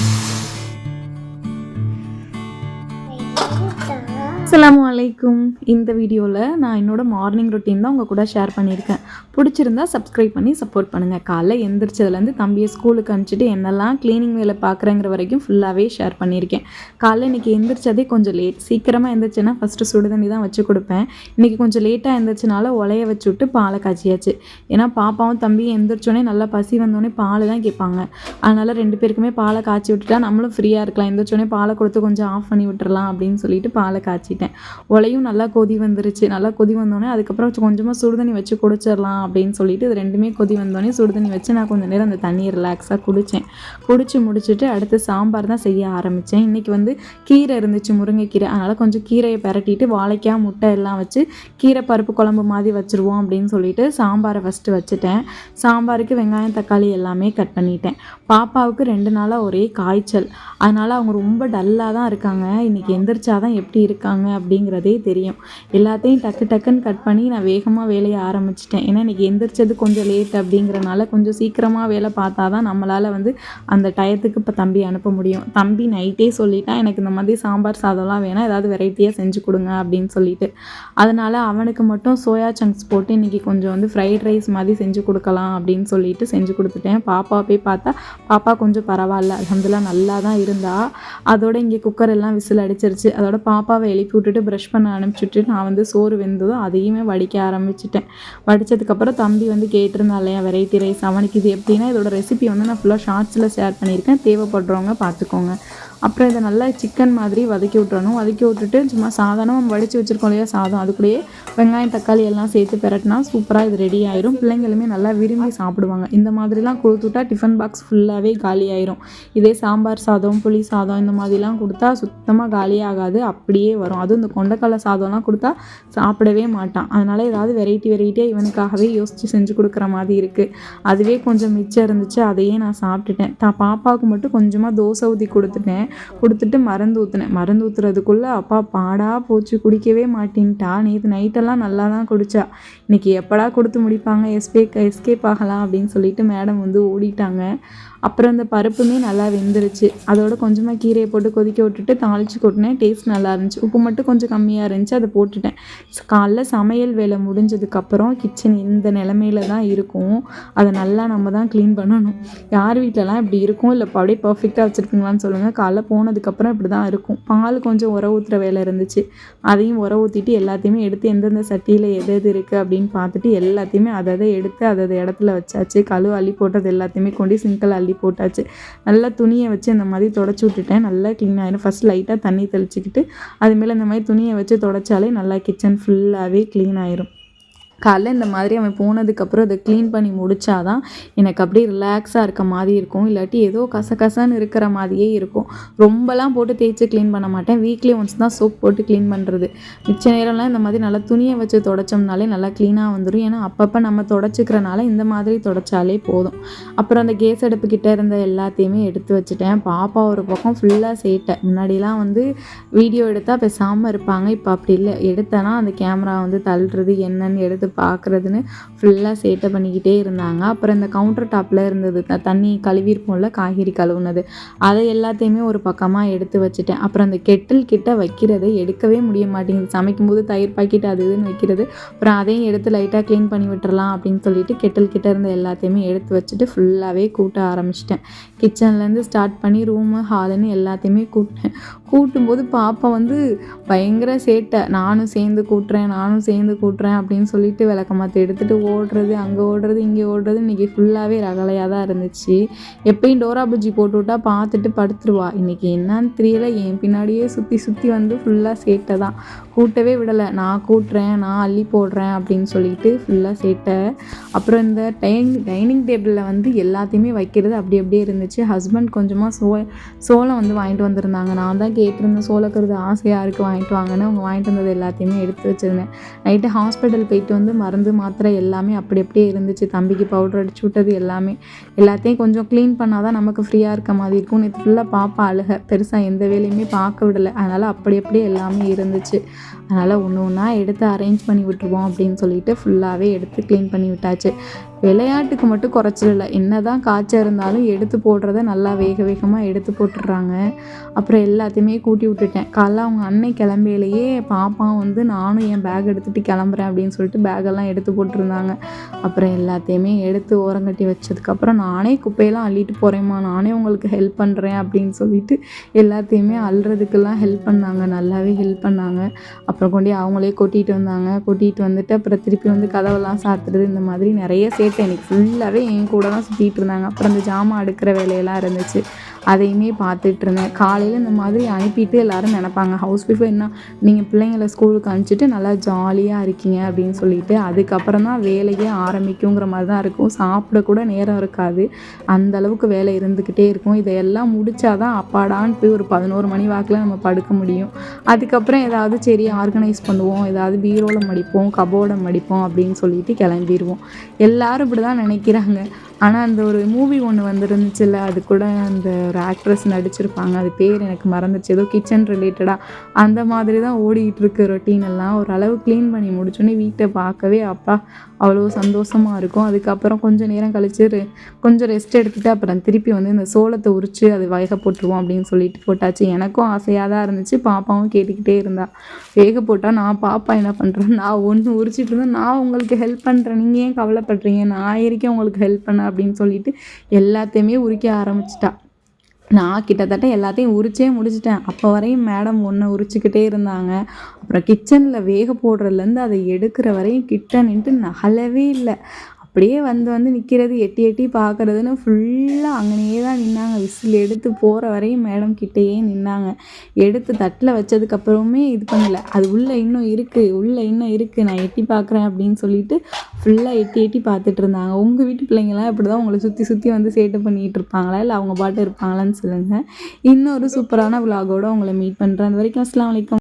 Thank you. அஸ்லாம் வலைக்கும் இந்த வீடியோவில் நான் என்னோட மார்னிங் ரொட்டீன் தான் உங்கள் கூட ஷேர் பண்ணியிருக்கேன். பிடிச்சிருந்தா சப்ஸ்கிரைப் பண்ணி சப்போர்ட் பண்ணுங்கள் காலைல எந்திரிச்சதுலேருந்து தம்பியை ஸ்கூலுக்கு அனுப்பிச்சிட்டு என்னெல்லாம் க்ளீனிங் வேலை பார்க்குறேங்கிற வரைக்கும் ஃபுல்லாகவே ஷேர் பண்ணியிருக்கேன். காலைல இன்றைக்கி எந்திரிச்சதே கொஞ்சம் லேட் சீக்கிரமாக எந்திரிச்சேன்னா ஃபஸ்ட்டு சுடுதண்ணி தான் வச்சு கொடுப்பேன். இன்றைக்கி கொஞ்சம் லேட்டாக எந்திரிச்சனால உலைய வச்சு விட்டு பாலை காய்ச்சியாச்சு. ஏன்னா பாப்பாவும் தம்பியும் எந்திரிச்சோடனே நல்லா பசி வந்தோடனே பால் தான் கேட்பாங்க. அதனால் ரெண்டு பேருக்குமே பாலை காய்ச்சி விட்டுட்டா நம்மளும் ஃப்ரீயாக இருக்கலாம். எந்திரிச்சோடனே பாலை கொடுத்து கொஞ்சம் ஆஃப் பண்ணி விட்டுறலாம் அப்படின்னு சொல்லிட்டு பாலை காய்ச்சி காய்ச்சிட்டேன் உலையும் நல்லா கொதி வந்துருச்சு. நல்லா கொதி வந்தோடனே அதுக்கப்புறம் கொஞ்சமாக சுடுதண்ணி வச்சு குடிச்சிடலாம் அப்படின்னு சொல்லிட்டு இது ரெண்டுமே கொதி வந்தோடனே சுடுதண்ணி வச்சு நான் கொஞ்சம் நேரம் அந்த தண்ணியை ரிலாக்ஸாக குடித்தேன் குடித்து முடிச்சுட்டு அடுத்து சாம்பார் தான் செய்ய ஆரம்பித்தேன் இன்றைக்கி வந்து கீரை இருந்துச்சு முருங்கைக்கீரை. அதனால் கொஞ்சம் கீரையை பரட்டிட்டு வாழைக்காய் முட்டை எல்லாம் வச்சு கீரை பருப்பு குழம்பு மாதிரி வச்சுருவோம் அப்படின்னு சொல்லிட்டு சாம்பாரை ஃபஸ்ட்டு வச்சுட்டேன். சாம்பாருக்கு வெங்காயம் தக்காளி எல்லாமே கட் பண்ணிட்டேன். பாப்பாவுக்கு ரெண்டு நாளாக ஒரே காய்ச்சல். அதனால் அவங்க ரொம்ப டல்லாக தான் இருக்காங்க. இன்றைக்கி எந்திரிச்சாதான் எப்படி இருக்காங்க அப்படிங்கிறதே தெரியும். எல்லாத்தையும் டக்கு டக்குன்னு கட் பண்ணி நான் வேகமாக வேலையை ஆரம்பிச்சிட்டேன். ஏன்னா இன்றைக்கி எந்திரிச்சது கொஞ்சம் லேட் அப்படிங்கிறனால கொஞ்சம் சீக்கிரமாக வேலை பார்த்தா தான் நம்மளால் வந்து அந்த டயத்துக்கு இப்போ தம்பி அனுப்ப முடியும். தம்பி நைட்டே சொல்லிட்டா எனக்கு இந்த மாதிரி சாம்பார் சாதம்லாம் வேணாம் ஏதாவது வெரைட்டியாக செஞ்சு கொடுங்க அப்படின்னு சொல்லிட்டு. அதனால் அவனுக்கு மட்டும் சோயா சங்க்ஸ் போட்டு இன்றைக்கி கொஞ்சம் வந்து ஃப்ரைட் ரைஸ் மாதிரி செஞ்சு கொடுக்கலாம் அப்படின்னு சொல்லிட்டு செஞ்சு கொடுத்துட்டேன். பாப்பா போய் பார்த்தா பாப்பா கொஞ்சம் பரவாயில்ல அலமதுல்லா நல்லா தான் இருந்தா. அதோட இங்கே குக்கர் எல்லாம் விசில் அடிச்சிருச்சு. அதோட பாப்பாவை எழுப்பி விட்டுட்டு ப்ரஷ் பண்ண அனுப்பிச்சுட்டு நான் வந்து சோறு வெந்ததும் அதையுமே வடிக்க ஆரம்பிச்சிட்டேன். வடித்ததுக்கப்புறம் தம்பி வந்து கேட்டிருந்தா இல்லையா வெரைட்டி ரைஸ் அவனுக்கு இது எப்படின்னா இதோட ரெசிபி வந்து நான் ஃபுல்லாக ஷார்ட்ஸில் ஷேர் பண்ணியிருக்கேன். தேவைப்படுறவங்க பார்த்துக்கோங்க. அப்புறம் இதை நல்லா சிக்கன் மாதிரி வதக்கி விட்டுறணும். வதக்கி விட்டுட்டு சும்மா சாதாரணமாக வடித்து வச்சுருக்கோம் இல்லையா சாதம். அதுக்குள்ளேயே வெங்காயம் தக்காளி எல்லாம் சேர்த்து பெரட்டினா சூப்பராக இது ரெடி ஆயிரும். பிள்ளைங்களுமே நல்லா விரும்பி சாப்பிடுவாங்க. இந்த மாதிரிலாம் கொடுத்துட்டா டிஃபன் பாக்ஸ் ஃபுல்லாகவே காலி ஆயிரும். இதே சாம்பார் சாதம் புளி சாதம் இந்த மாதிரிலாம் கொடுத்தா சுத்தமாக காலியே ஆகாது. அப்படியே வரும். அதுவும் இந்த கொண்டக்கடலை சாதம்லாம் கொடுத்தா சாப்பிடவே மாட்டான். அதனால் ஏதாவது வெரைட்டி வெரைட்டியாக இவனுக்காகவே யோசித்து செஞ்சு கொடுக்குற மாதிரி இருக்குது அதுவே கொஞ்சம் மிச்சம் இருந்துச்சு. அதையே நான் சாப்பிட்டுட்டேன். தான் பாப்பாவுக்கு மட்டும் கொஞ்சமாக தோசை ஊற்றி கொடுத்துட்டேன். கொடுத்துட்டு மருந்து ஊற்றினேன் மருந்து ஊற்றுறதுக்குள்ளே அப்பா பாடா போச்சு குடிக்கவே மாட்டேன்ட்டா. நேற்று நைட்டெல்லாம் நல்லா தான் குடித்தா இன்றைக்கி எப்படா கொடுத்து முடிப்பாங்க? எஸ்பே எஸ்கேப் ஆகலாம் அப்படின்னு சொல்லிட்டு மேடம் வந்து ஓடிட்டாங்க. அப்புறம் இந்த பருப்புமே நல்லா வெந்துருச்சு. அதோட கொஞ்சமாக கீரையை போட்டு கொதிக்க விட்டுட்டு தாளித்து கொட்டினேன். டேஸ்ட் நல்லா இருந்துச்சு. உப்பு மட்டும் கொஞ்சம் கம்மியாக இருந்துச்சு. அதை போட்டுட்டேன். காலைல சமையல் வேலை முடிஞ்சதுக்கப்புறம் கிச்சன் இந்த நிலமையில தான் இருக்கும். அதை நல்லா நம்ம தான் க்ளீன் பண்ணணும். யார் வீட்டிலலாம் இப்படி இருக்கும்? இல்லை அப்படியே பர்ஃபெக்டாக வச்சுருக்கீங்களான்னு சொல்லுங்கள் காலைல போனதுக்கப்புறம் இப்படி தான் இருக்கும். பால் கொஞ்சம் உர ஊற்றுற வேலை இருந்துச்சு. அதையும் உர ஊற்றிட்டு எல்லாத்தையுமே எடுத்து எந்தெந்த சட்டியில் எது எது இருக்குது அப்படின்னு பார்த்துட்டு எல்லாத்தையுமே அதை அதை எடுத்து அதை அதை இடத்துல வச்சாச்சு. கழுவு அள்ளி போட்டது எல்லாத்தையுமே கொண்டு சிங்கிள் அள்ளி போட்டாச்சு. நல்லா துணியை வச்சு இந்த மாதிரி தொடச்சி விட்டுட்டேன். நல்லா க்ளீன் ஆகிடும் ஃபஸ்ட் லைட்டாக தண்ணி தெளிச்சிக்கிட்டு அதுமேல இந்த மாதிரி துணியை வச்சு தொடச்சாலே நல்லா கிச்சன் ஃபுல்லாகவே க்ளீன் ஆயிரும். காலைல இந்த மாதிரி அவன் போனதுக்கப்புறம் அதை க்ளீன் பண்ணி முடிச்சாதான் எனக்கு அப்படியே ரிலாக்ஸாக இருக்க மாதிரி இருக்கும். இல்லாட்டி ஏதோ கசகசன்னு இருக்கிற மாதிரியே இருக்கும். ரொம்பலாம் போட்டு தேய்ச்சி க்ளீன் பண்ண மாட்டேன். வீக்லி ஒன்ஸ் தான் சோப் போட்டு க்ளீன் பண்ணுறது மிச்ச நேரம்லாம் இந்த மாதிரி நல்லா துணியை வச்சு தொடச்சோம்னாலே நல்லா க்ளீனாக வந்துடும் ஏன்னா அப்பப்போ நம்ம தொடச்சிக்கிறனால இந்த மாதிரி தொடச்சாலே போதும். அப்புறம் அந்த கேஸ் அடுப்புக்கிட்ட இருந்த எல்லாத்தையுமே எடுத்து வச்சுட்டேன். பாப்பா ஒரு பக்கம் ஃபுல்லாக சேட்டை. முன்னாடிலாம் வந்து வீடியோ எடுத்தால் பேசாமல் இருப்பாங்க. இப்போ அப்படி இல்லை. எடுத்தேன்னா அந்த கேமரா வந்து தள்ளுறது என்னன்னு எடுத்து பார்க்குறதுன்னு ஃபுல்லாக சேட்டை பண்ணிக்கிட்டே இருந்தாங்க. அப்புறம் இந்த கவுண்டர் டாப்பில் இருந்தது த- தண்ணி கழுவிருப்போம்ல காய்கறி கழுவுனது அதை எல்லாத்தையுமே ஒரு பக்கமாக எடுத்து வச்சுட்டேன். அப்புறம் அந்த கெட்டில் கிட்ட வைக்கிறதை எடுக்கவே முடிய மாட்டேங்குது. சமைக்கும்போது தயிர் பாக்கெட் அது இதுன்னு வைக்கிறது அப்புறம் அதையும் எடுத்து லைட்டாக க்ளீன் பண்ணி விட்டுறலாம் அப்படின்னு சொல்லிட்டு கெட்டில் கிட்ட இருந்த எல்லாத்தையுமே எடுத்து வச்சுட்டு ஃபுல்லாகவே கூட்ட ஆரம்பிச்சிட்டேன். கிச்சன்லேருந்து ஸ்டார்ட் பண்ணி ரூமு ஹாலுன்னு எல்லாத்தையுமே கூட்டினேன் கூட்டும்போது பாப்பா வந்து பயங்கர சேட்டை நானும் சேர்ந்து கூட்டுறேன் நானும் சேர்ந்து கூட்டுறேன் அப்படின்னு சொல்லிட்டு விளக்கமாற்ற எடுத்துகிட்டு ஓடுறது அங்கே ஓடுறது இங்கே ஓடுறது இன்றைக்கி ஃபுல்லாகவே ரகலையாக தான் இருந்துச்சு. எப்பயும் டோரா புஜ்ஜி போட்டு விட்டா பார்த்துட்டு படுத்துருவா. இன்றைக்கி என்னன்னு தெரியல. என் பின்னாடியே சுற்றி சுற்றி வந்து ஃபுல்லாக சேட்டை தான். கூட்டவே விடலை. நான் கூட்டுறேன் நான் அள்ளி போடுறேன் அப்படின்னு சொல்லிட்டு ஃபுல்லாக சேட்டை. அப்புறம் இந்த டைனிங் டைனிங் டேபிளில் வந்து எல்லாத்தையுமே வைக்கிறது அப்படி அப்படியே இருந்துச்சு. ஹஸ்பண்ட் கொஞ்சமாக சோ சோளம் வந்து வாங்கிட்டு வந்திருந்தாங்க. நான் தான் கேட்டிருந்தேன் சோளக்கருது ஆசையாக இருக்குது வாங்கிட்டு வாங்கன்னு அவங்க வாங்கிட்டு வந்தது எல்லாத்தையுமே எடுத்து வச்சுருந்தேன். நைட்டு ஹாஸ்பிட்டல் போயிட்டு வந்து மருந்து மாத்திரை எல்லாமே அப்படி அப்படியே இருந்துச்சு. தம்பிக்கு பவுடர் அடிச்சு விட்டது எல்லாமே. எல்லாத்தையும் கொஞ்சம் க்ளீன் பண்ணால் தான் நமக்கு ஃப்ரீயாக இருக்க மாதிரி இருக்கும். நேற்று ஃபுல்லாக பாப்பா அழுக. பெருசாக எந்த வேலையுமே பார்க்க விடலை. அதனால் அப்படி அப்படியே எல்லாமே இருந்துச்சு. அதனால் ஒன்று ஒன்றா எடுத்து அரேஞ்ச் பண்ணி விட்டுருவோம் அப்படின்னு சொல்லிட்டு ஃபுல்லாகவே எடுத்து க்ளீன் பண்ணி விட்டாச்சு. விளையாட்டுக்கு மட்டும் குறைச்சல் இல்லை என்ன தான் காய்ச்சல் இருந்தாலும் எடுத்து போடுறத நல்லா வேக வேகமாக எடுத்து போட்டுடுறாங்க. அப்புறம் எல்லாத்தையுமே கூட்டி விட்டுட்டேன். காலைல அவங்க அன்னை கிளம்பையிலேயே பாப்பா வந்து நானும் என் பேக் எடுத்துகிட்டு கிளம்புறேன் அப்படின்னு சொல்லிட்டு பேக்கெல்லாம் எடுத்து போட்டிருந்தாங்க. அப்புறம் எல்லாத்தையுமே எடுத்து ஓரங்கட்டி வச்சதுக்கப்புறம் நானே குப்பையெல்லாம் அள்ளிட்டு போகிறேம்மா நானே உங்களுக்கு ஹெல்ப் பண்ணுறேன் அப்படின்னு சொல்லிட்டு எல்லாத்தையுமே அள்ளுறதுக்கெல்லாம் ஹெல்ப் பண்ணாங்க. நல்லாவே ஹெல்ப் பண்ணாங்க. அப்புறம் கொண்டு அவங்களே கொட்டிகிட்டு வந்தாங்க. கொட்டிகிட்டு வந்துட்டு அப்புறம் திருப்பி வந்து கதவெல்லாம் சாத்துறது இந்த மாதிரி நிறைய சேட்டை எனக்கு ஃபுல்லாகவே என் கூட தான் சுற்றிட்டு இருந்தாங்க. அப்புறம் இந்த ஜாமான் அடுக்கிற வேலையெல்லாம் இருந்துச்சு. அதையுமே பார்த்துட்டு இருந்தேன் காலையில் இந்த மாதிரி அனுப்பிட்டு எல்லாரும் நினைப்பாங்க ஹவுஸ் ஒய்ஃபு என்ன? நீங்கள் பிள்ளைங்களை ஸ்கூலுக்கு அனுப்பிச்சிட்டு நல்லா ஜாலியாக இருக்கீங்க அப்படின்னு சொல்லிட்டு. அதுக்கப்புறம் தான் வேலையே ஆரம்பிக்குங்கிற மாதிரி தான் இருக்கும். சாப்பிடக்கூட நேரம் இருக்காது. அந்த அளவுக்கு வேலை இருந்துக்கிட்டே இருக்கும். இதையெல்லாம் முடித்தாதான் அப்பாடான்னு போய் ஒரு பதினோரு மணி வாக்கில் நம்ம படுக்க முடியும். அதுக்கப்புறம் ஏதாவது சரி ஆர்கனைஸ் பண்ணுவோம். ஏதாவது பீரோவில் மடிப்போம் கபோர்டை மடிப்போம் அப்படின்னு சொல்லிட்டு கிளம்பிடுவோம் எல்லாரும் இப்படி தான் நினைக்கிறாங்க. ஆனால் அந்த ஒரு மூவி ஒன்று வந்துருந்துச்சுல்ல அது கூட அந்த ஒரு ஆக்ட்ரஸ் நடிச்சிருப்பாங்க. அது பேர் எனக்கு மறந்துச்சு ஏதோ கிச்சன் ரிலேட்டடாக அந்த மாதிரி தான் ஓடிக்கிட்டுருக்கு ரொட்டீன் எல்லாம். ஓரளவு க்ளீன் பண்ணி முடிச்சோன்னே வீட்டை பார்க்கவே அப்பா அவ்வளோ சந்தோஷமாக இருக்கும். அதுக்கப்புறம் கொஞ்சம் நேரம் கழிச்சு ரெ- கொஞ்சம் ரெஸ்ட் எடுத்துகிட்டு அப்புறம் திருப்பி வந்து இந்த சோளத்தை உரித்து அது வேக போட்டுருவோம் அப்படின்னு சொல்லிட்டு போட்டாச்சு. எனக்கும் ஆசையாக தான் இருந்துச்சு. பாப்பாவும் கேட்டுக்கிட்டே இருந்தா. வேக போட்டால் நான் பாப்பா என்ன பண்ணுறேன் நான் ஒன்று உரிச்சிட்டு இருந்தேன் நான் உங்களுக்கு ஹெல்ப் பண்ணுறேன் நீங்கள் ஏன் கவலைப்படுறீங்க? நான் இருக்கேன் உங்களுக்கு ஹெல்ப் பண்ண அப்படின்னு சொல்லிட்டு எல்லாத்தையுமே உரிக்க ஆரம்பிச்சிட்டா. நான் கிட்டத்தட்ட எல்லாத்தையும் உரிச்சே முடிச்சிட்டேன். அப்போ வரையும் மேடம் ஒன்றை உரிச்சுக்கிட்டே இருந்தாங்க. அப்புறம் கிச்சனில் வேக போடுறதுலேருந்து அதை எடுக்கிற வரையும் கிட்ட நின்று நகலவே இல்லை. அப்படியே வந்து வந்து நிற்கிறது எட்டி எட்டி பார்க்குறதுன்னு ஃபுல்லாக அங்கனையே தான் நின்னாங்க. விசில் எடுத்து போகிற வரையும் மேடம் கிட்டேயே நின்னாங்க. எடுத்து தட்டில் வச்சதுக்கப்புறமே இது பண்ணல. அது உள்ளே இன்னும் இருக்குது உள்ளே இன்னும் இருக்குது நான் எட்டி பார்க்குறேன் அப்படின்னு சொல்லிட்டு ஃபுல்லாக எட்டி எட்டி பார்த்துட்டு இருந்தாங்க. உங்கள் வீட்டு பிள்ளைங்களாம் இப்படி தான் உங்களை சுற்றி சுற்றி வந்து சேட்டை பண்ணிகிட்டு இருப்பாங்களா? இல்லை அவங்க பாட்டு இருப்பாங்களான்னு சொல்லுங்கள் இன்னொரு சூப்பரான விலாகோடு உங்களை மீட் பண்ணுறேன் அது வரைக்கும் அஸ்லாம் வலைக்கம்